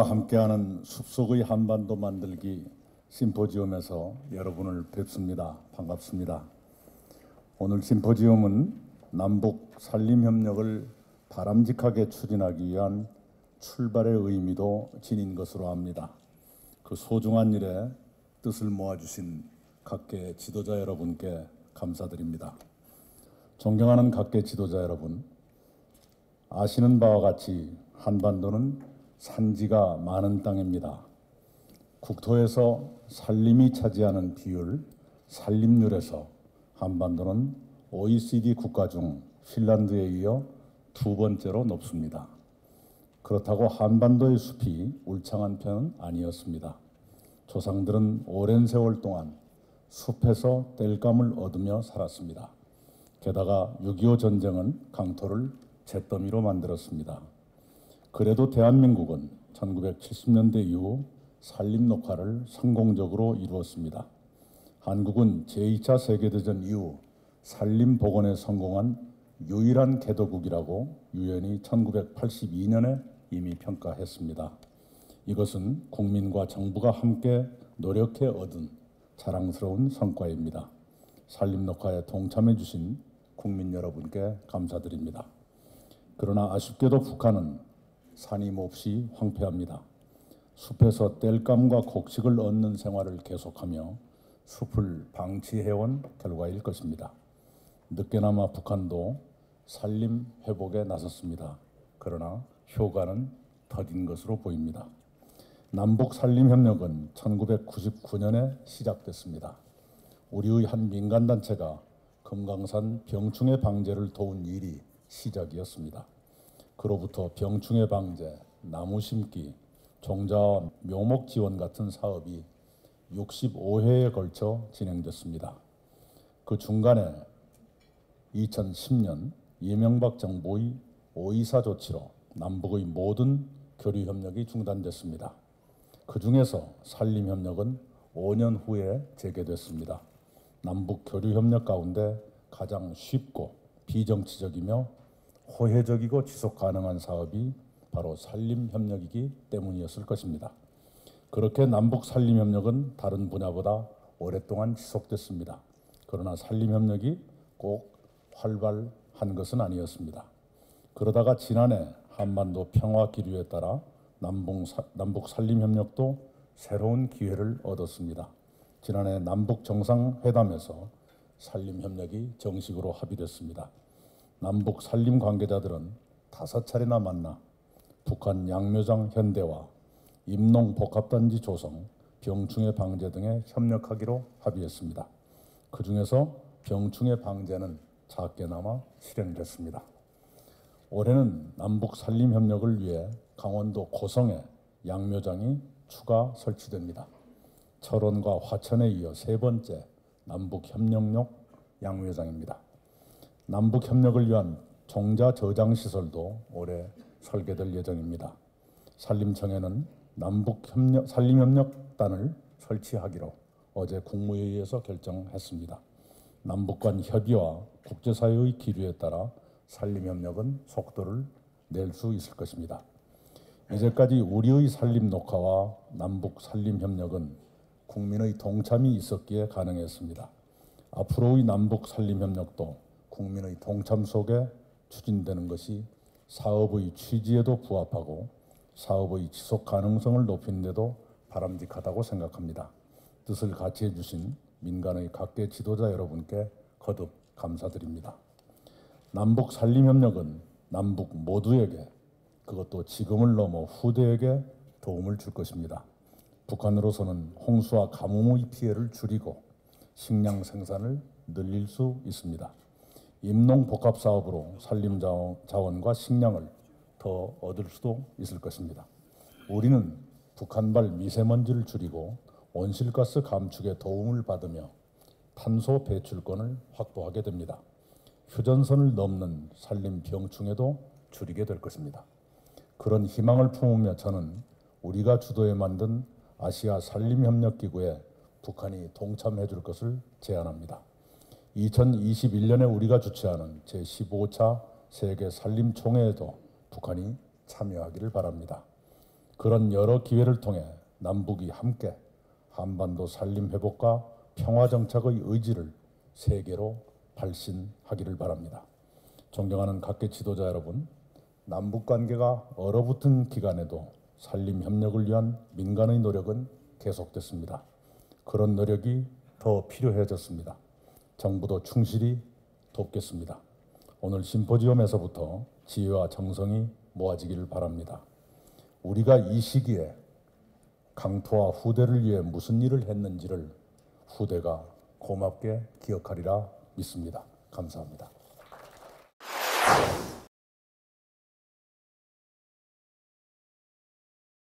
함께하는 숲속의 한반도 만들기 심포지엄에서 여러분을 뵙습니다. 반갑습니다. 오늘 심포지엄은 남북 산림협력을 바람직하게 추진하기 위한 출발의 의미도 지닌 것으로 압니다. 그 소중한 일에 뜻을 모아주신 각계 지도자 여러분께 감사드립니다. 존경하는 각계 지도자 여러분, 아시는 바와 같이 한반도는 산지가 많은 땅입니다. 국토에서 산림이 차지하는 비율, 산림률에서 한반도는 OECD 국가 중 핀란드에 이어 두 번째로 높습니다. 그렇다고 한반도의 숲이 울창한 편은 아니었습니다. 조상들은 오랜 세월 동안 숲에서 땔감을 얻으며 살았습니다. 게다가 6.25 전쟁은 강토를 잿더미로 만들었습니다. 그래도 대한민국은 1970년대 이후 산림 녹화를 성공적으로 이루었습니다. 한국은 제2차 세계대전 이후 산림 복원에 성공한 유일한 개도국이라고 유엔이 1982년에 이미 평가했습니다. 이것은 국민과 정부가 함께 노력해 얻은 자랑스러운 성과입니다. 산림 녹화에 동참해 주신 국민 여러분께 감사드립니다. 그러나 아쉽게도 북한은 산이 몹시 황폐합니다. 숲에서 땔감과 곡식을 얻는 생활을 계속하며 숲을 방치해온 결과일 것입니다. 늦게나마 북한도 산림 회복에 나섰습니다. 그러나 효과는 더딘 것으로 보입니다. 남북 산림 협력은 1999년에 시작됐습니다. 우리의 한 민간 단체가 금강산 병충해 방제를 도운 일이 시작이었습니다. 그로부터 병충해 방제, 나무 심기, 종자와 묘목 지원 같은 사업이 65회에 걸쳐 진행됐습니다. 그 중간에 2010년 이명박 정부의 오이사 조치로 남북의 모든 교류 협력이 중단됐습니다. 그 중에서 산림 협력은 5년 후에 재개됐습니다. 남북 교류 협력 가운데 가장 쉽고 비정치적이며 호혜적이고 지속 가능한 사업이 바로 산림 협력이기 때문이었을 것입니다. 그렇게 남북 산림 협력은 다른 분야보다 오랫동안 지속됐습니다. 그러나 산림 협력이 꼭 활발한 것은 아니었습니다. 그러다가 지난해 한반도 평화 기류에 따라 남북, 남북 산림 협력도 새로운 기회를 얻었습니다. 지난해 남북 정상회담에서 산림 협력이 정식으로 합의됐습니다. 남북 산림 관계자들은 다섯 차례나 만나 북한 양묘장 현대와 임농 복합단지 조성, 병충해 방제 등에 협력하기로 합의했습니다. 그 중에서 병충해 방제는 작게나마 실현됐습니다. 올해는 남북 산림 협력을 위해 강원도 고성에 양묘장이 추가 설치됩니다. 철원과 화천에 이어 세 번째 남북 협력용 양묘장입니다. 남북 협력을 위한 종자 저장 시설도 올해 설계될 예정입니다. 산림청에는 남북 협력 산림 협력단을 설치하기로 어제 국무회의에서 결정했습니다. 남북 간 협의와 국제사회의 기류에 따라 산림 협력은 속도를 낼 수 있을 것입니다. 이제까지 우리의 산림 녹화와 남북 산림 협력은 국민의 동참이 있었기에 가능했습니다. 앞으로의 남북 산림 협력도 국민의 동참 속에 추진되는 것이 사업의 취지에도 부합하고 사업의 지속 가능성을 높이는 데도 바람직하다고 생각합니다. 뜻을 같이 해주신 민간의 각계 지도자 여러분께 거듭 감사드립니다. 남북 산림협력은 남북 모두에게 그것도 지금을 넘어 후대에게 도움을 줄 것입니다. 북한으로서는 홍수와 가뭄의 피해를 줄이고 식량 생산을 늘릴 수 있습니다. 임농 복합 사업으로 산림 자원과 식량을 더 얻을 수도 있을 것입니다. 우리는 북한발 미세먼지를 줄이고 온실가스 감축에 도움을 받으며 탄소 배출권을 확보하게 됩니다. 휴전선을 넘는 산림 병충해도 줄이게 될 것입니다. 그런 희망을 품으며 저는 우리가 주도해 만든 아시아 산림협력기구에 북한이 동참해 줄 것을 제안합니다. 2021년에 우리가 주최하는 제15차 세계 산림 총회에도 북한이 참여하기를 바랍니다. 그런 여러 기회를 통해 남북이 함께 한반도 산림 회복과 평화 정착의 의지를 세계로 발신하기를 바랍니다. 존경하는 각계 지도자 여러분, 남북 관계가 얼어붙은 기간에도 산림 협력을 위한 민간의 노력은 계속됐습니다. 그런 노력이 더 필요해졌습니다. 정부도 충실히 돕겠습니다. 오늘 심포지엄에서부터 지혜와 정성이 모아지기를 바랍니다. 우리가 이 시기에 강토와 후대를 위해 무슨 일을 했는지를 후대가 고맙게 기억하리라 믿습니다. 감사합니다.